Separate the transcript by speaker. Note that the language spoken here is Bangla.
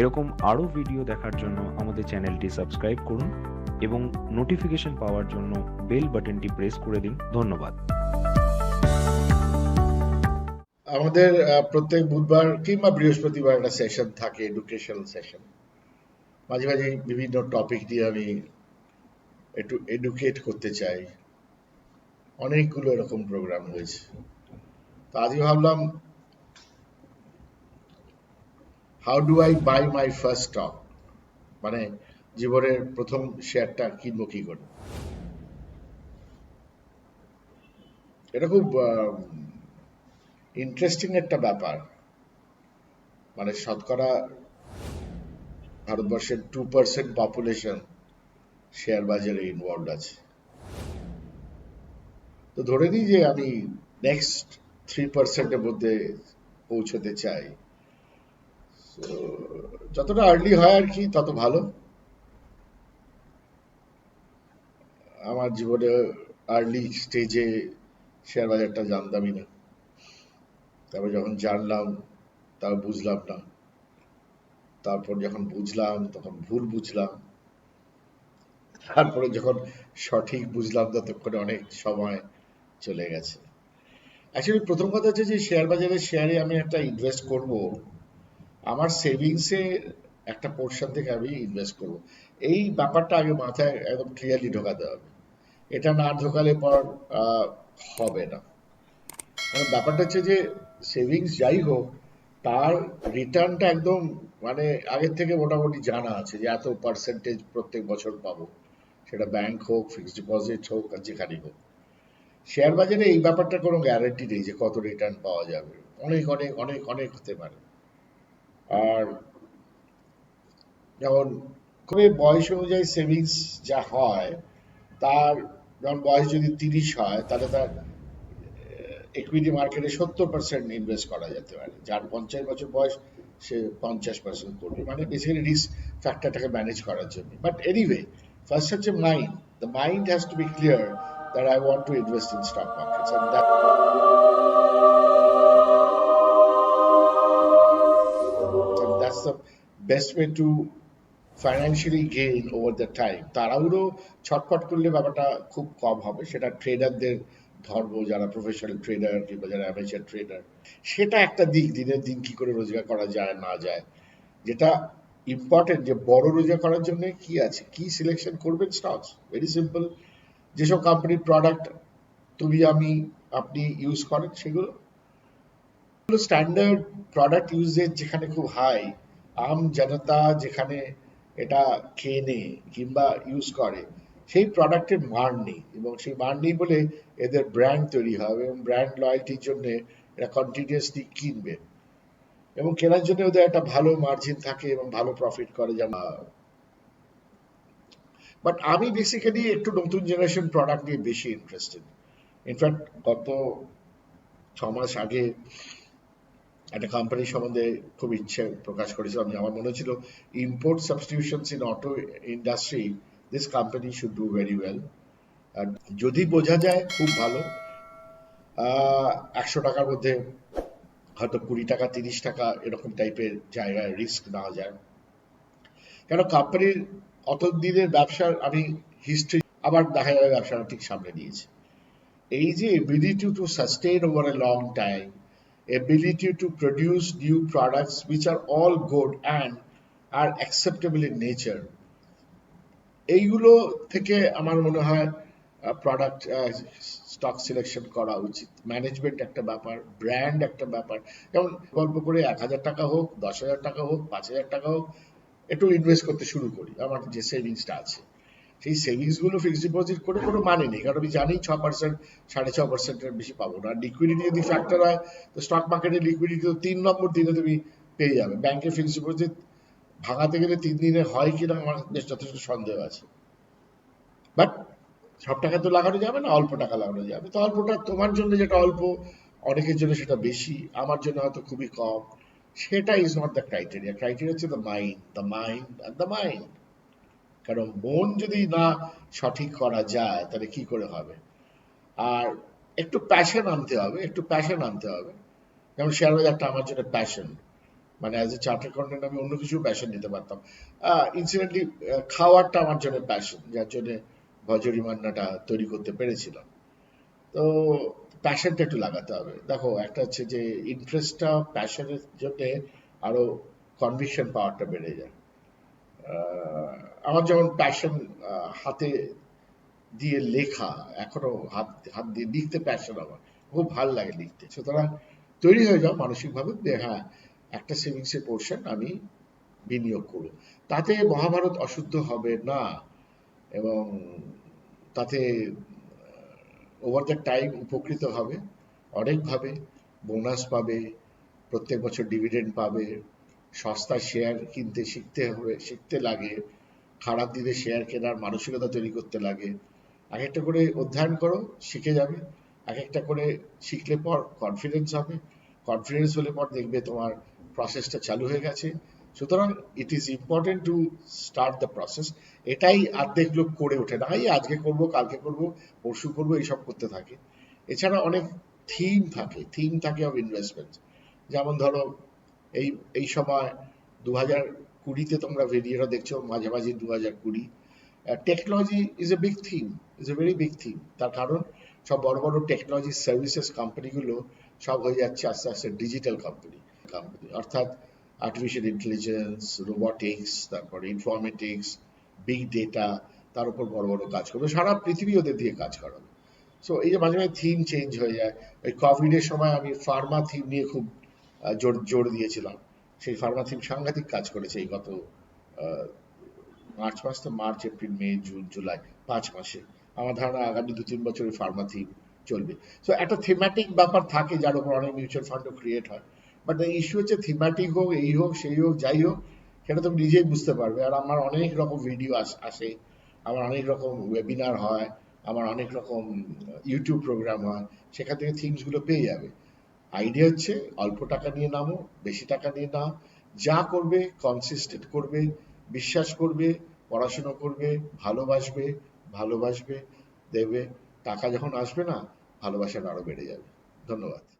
Speaker 1: এরকম আরও ভিডিও দেখার জন্য আমাদের চ্যানেলটি সাবস্ক্রাইব করুন এবং নোটিফিকেশন পাওয়ার জন্য বেল বাটনটি প্রেস করে দিন। ধন্যবাদ।
Speaker 2: আমাদের প্রত্যেক বুধবার কিংবা বৃহস্পতিবার একটা সেশন থাকে এডুকেশনাল সেশন মাঝে মাঝে বিভিন্ন টপিক দিয়ে আমি একটু এডুকেট করতে চাই। অনেকগুলো এরকম প্রোগ্রাম হয়েছে। তো আজকে ভাবলাম how do I buy my first stock মানে জীবনের প্রথম শেয়ারটা কিনবো কি করে? এটা খুব ইন্টারেস্টিং একটা ব্যাপার। মানে শতকরা ভারতবর্ষের টু পার্সেন্ট পপুলেশন শেয়ার বাজারে ইনভলভ আছে। তো ধরে নিই যে আমি নেক্সট থ্রি পার্সেন্টের মধ্যে পৌঁছতে চাই। যতটা আর্লি হয় আর কি, তত ভালো। আমার জীবনে আর্লি স্টেজে শেয়ার বাজারটা জানতামই না। তারপর যখন জানলাম তারপর বুঝলাম না। তারপর যখন বুঝলাম, তখন ভুল বুঝলাম। তারপরে যখন সঠিক বুঝলাম, ততক্ষণে অনেক সময় চলে গেছে। অ্যাকচুয়ালি প্রথম কথা হচ্ছে যে শেয়ার বাজারে শেয়ারে আমি একটা ইনভেস্ট করব। আমার সেভিংসে একটা পোর্শন থেকে আমি ইনভেস্ট করব। এই ব্যাপারটা আগে মাথায় একদম ক্লিয়ারলি ঢোকাতে হবে। এটা না ঢোকালে পর হবে না। ব্যাপারটা হচ্ছে যে সেভিংস যাই হোক, তার রিটার্নটা একদম মানে আগের থেকে মোটামুটি জানা আছে যে এত পার্সেন্টেজ প্রত্যেক বছর পাবো। সেটা ব্যাংক হোক ফিক্সড ডিপোজিট হোক, আর যেখানেই হোক। শেয়ার বাজারে এই ব্যাপারটা কোনো গ্যারান্টি নেই যে কত রিটার্ন পাওয়া যাবে। অনেক অনেক অনেক অনেক হতে পারে। আর যেমন খুবই বয়স অনুযায়ী সেভিংস যা হয়, তার যেমন বয়স যদি তিরিশ হয়, তাহলে তার ইকুইটি মার্কেটে সত্তর পার্সেন্ট ইনভেস্ট করা যেতে পারে। যার পঞ্চাশ বছর বয়স, সে পঞ্চাশ পার্সেন্ট করবে। মানে বেসিক্যালি রিস্ক ফ্যাক্টরটাকে ম্যানেজ করার জন্য। বাট এনিওয়ে ফার্স্ট হচ্ছে mind the mind has to be clear that I want to invest in stock that that's the best way to financially gain over the time. তাড়াহুড়ো ছটফট করলে ব্যাপারটা খুব কম হবে। সেটা ট্রেডারদের ধর্ম, যারা প্রফেশনাল ট্রেডার কিংবা যারা অ্যামেচার ট্রেডার সেটা একটা দিক, দিনের দিন কি করে রোজগার করা যায়, না যায়। যেটা ইম্পর্টেন্ট যে বড় রোজগার করার জন্য কি আছে? কি সিলেকশন করবেন? স্টকস ভেরি সিম্পল যেসব কোম্পানির প্রোডাক্ট তুমি, আমি, আপনি ইউজ করেন, সেগুলো স্ট্যান্ডার্ড প্রোডাক্ট যেখানে খুব হাই আম জনতা যেখানে এটা কেনে কিংবা ইউজ করে, সেই প্রোডাক্টের মান নেই এবং সেই মান নেই বলে এদের ব্র্যান্ড তৈরি হবে এবং ব্র্যান্ড লয়্যালটির জন্য এরা কিনবে এবং কেনার জন্য ওদের একটা ভালো মার্জিন থাকে এবং ভালো প্রফিট করে যেমন বাট আমি বেসিক্যালি একটু নতুন জেনারেশন প্রোডাক্ট নিয়ে বেশি ইন্টারেস্টেড ইনফ্যাক্ট গত ছ মাস আগে একটা কোম্পানি সম্বন্ধে খুব ইচ্ছে প্রকাশ করেছিলাম আমার মনে হচ্ছিল import substitutions in auto industry this company should do very well যদি বোঝা যায়, খুব ভালো। একশো টাকার মধ্যে হয়তো কুড়ি টাকা, তিরিশ টাকা এরকম টাইপের জায়গায় রিস্ক নেওয়া যায়। কেন কোম্পানির অত দিনের ব্যবসার, আমি হিস্ট্রি আবার দেখা যাবে ব্যবসাটা ঠিক সামনে নিয়েছে। এই যে ability to sustain over a long time ability to produce new products which are all good and are acceptable in nature. এইগুলো থেকে আমার মনে হয় প্রোডাক্ট স্টক সিলেকশন করা উচিত। ম্যানেজমেন্ট একটা ব্যাপার ব্র্যান্ড একটা ব্যাপার। যেমন গল্প করে এক হাজার টাকা হোক, দশ হাজার টাকা হোক, পাঁচ হাজার টাকা হোক, একটু ইনভেস্ট করতে শুরু করি। আমার যে সেভিংসটা আছে। সেই সেভিংসগুলো ফিক্সড ডিপোজিট করে কোনো মানে নেই। কারণ আমি জানি ছ পার্সেন্ট সাড়ে ছ পার্সেন্টের বেশি পাবো না। লিকুইডিটি যদি ফ্যাক্টর হয়, তো স্টক মার্কেটে লিকুইডিটি তো তিন নম্বর দিনে তুমি পেয়ে যাবে। ব্যাংকে ফিক্সড ডিপোজিট ভাঙাতে গেলে তিন দিনে হয় কিনা আমার বেশ যথেষ্ট সন্দেহ আছে। বাট সব টাকা তো লাগানো যাবে না, অল্প টাকা লাগানো যাবে। তো অল্পটা তোমার জন্য যেটা অল্প, অনেকের জন্য সেটা বেশি। আমার জন্য হয়তো খুবই কম। সেটা is not the criteria criteria হচ্ছে the mind the mind and the mind কারণ মন যদি না সঠিক করা যায়, তাহলে কি করে হবে? আর একটু প্যাশন আনতে হবে, একটু প্যাশন আনতে হবে। যেমন শেয়ার বাজারটা আমার জন্য প্যাশন মানে অ্যাজ এ চার্টার অ্যাকাউন্টেন্ট আমি অন্য কিছু প্যাশন নিতে পারতাম। ইনসিডেন্টলি খাওয়ারটা আমার জন্য প্যাশন যার জন্য ভজরি মান্নাটা তৈরি করতে পেরেছিলাম। তো প্যাশনটা একটু লাগাতে হবে। দেখো, একটা হচ্ছে যে ইন্টারেস্টটা প্যাশনের জন্য আরও কনভিকশন পাওয়ারটা বেড়ে যায়। আমার যেমন প্যাশন হাতে দিয়ে লেখা, এখনও হাত হাত দিয়ে লিখতে প্যাশন আমার। খুব ভালো লাগে লিখতে। সুতরাং তৈরি হয়ে যাও মানসিকভাবে। যে হ্যাঁ একটা সেভিংসের পোর্শন আমি বিনিয়োগ করব। তাতে মহাভারত অশুদ্ধ হবে না এবং তাতে ওভার দ্য টাইম উপকৃত হবে অনেকভাবে। বোনাস পাবে, প্রত্যেক বছর ডিভিডেন্ড পাবে। সস্তা শেয়ার কিনতে শিখতে হবে, শিখতে লাগে। খারাপ দিনে শেয়ার কেনার মানসিকতা তৈরি করতে লাগে। এক একটা করে অধ্যয়ন করো, শিখে যাবে। এক একটা করে শিখলে পর কনফিডেন্স হবে। কনফিডেন্স হলে পর দেখবে তোমার প্রসেসটা চালু হয়ে গেছে। সুতরাং it is important to start the process এটাই অর্ধেক লোক করে ওঠে না, এই আজকে করব, কালকে করব, পরশু করব, এইসব করতে থাকে। এছাড়া অনেক থিম থাকে থিম থাকে অফ ইনভেস্টমেন্ট যেমন ধরো এই এই সময় দু হাজার কুড়িতে তোমরা ভিডিওটা দেখছ মাঝামাঝি দু হাজার কুড়ি। Technology is a big theme is a very big theme তার কারণ সব বড় বড় টেকনোলজি সার্ভিসেস কোম্পানিগুলো সব হয়ে যাচ্ছে আস্তে আস্তে ডিজিটাল কোম্পানি কোম্পানি অর্থাৎ আর্টিফিশিয়াল ইন্টেলিজেন্স রোবটিক্স তারপরে ইনফরমেটিক্স বিগ ডেটা তার উপর বড় বড় কাজ করবে। সারা পৃথিবী ওদের দিয়ে কাজ করাবে। সো এই যে মাঝে মাঝে থিম চেঞ্জ হয়ে যায়। ওই কোভিডের সময় আমি ফার্মা থিম নিয়ে খুব জোর জোর দিয়েছিলাম। সেই ফার্মা থিম সাংঘাতিক কাজ করেছে এই গত মার্চ মাস তো March, April, May, June, July, পাঁচ মাসে। আমার ধারণা আগামী দু তিন বছরের ফার্মা থিম চলবে। সো একটা থিমেটিক ব্যাপার থাকে যার উপর অনেক মিউচুয়াল ফান্ডও ক্রিয়েট হয়। বাট ইস্যু হচ্ছে থিমেটিক হোক, এই হোক, সেই হোক, যাই হোক, সেটা তুমি নিজেই বুঝতে পারবে। আর আমার অনেক রকম ভিডিও আসে আমার অনেক রকম ওয়েবিনার হয়। আমার অনেক রকম ইউটিউব প্রোগ্রাম হয়। সেখান থেকে থিমসগুলো পেয়ে যাবে। আইডিয়া হচ্ছে অল্প টাকা নিয়ে নামো, বেশি টাকা নিয়ে নাও, যা করবে কনসিস্টেন্ট করবে, বিশ্বাস করবে, পড়াশুনো করবে, ভালোবাসবে ভালোবাসবে, দেবে। টাকা যখন আসবে না ভালোবাসাটা আরও বেড়ে যাবে। ধন্যবাদ।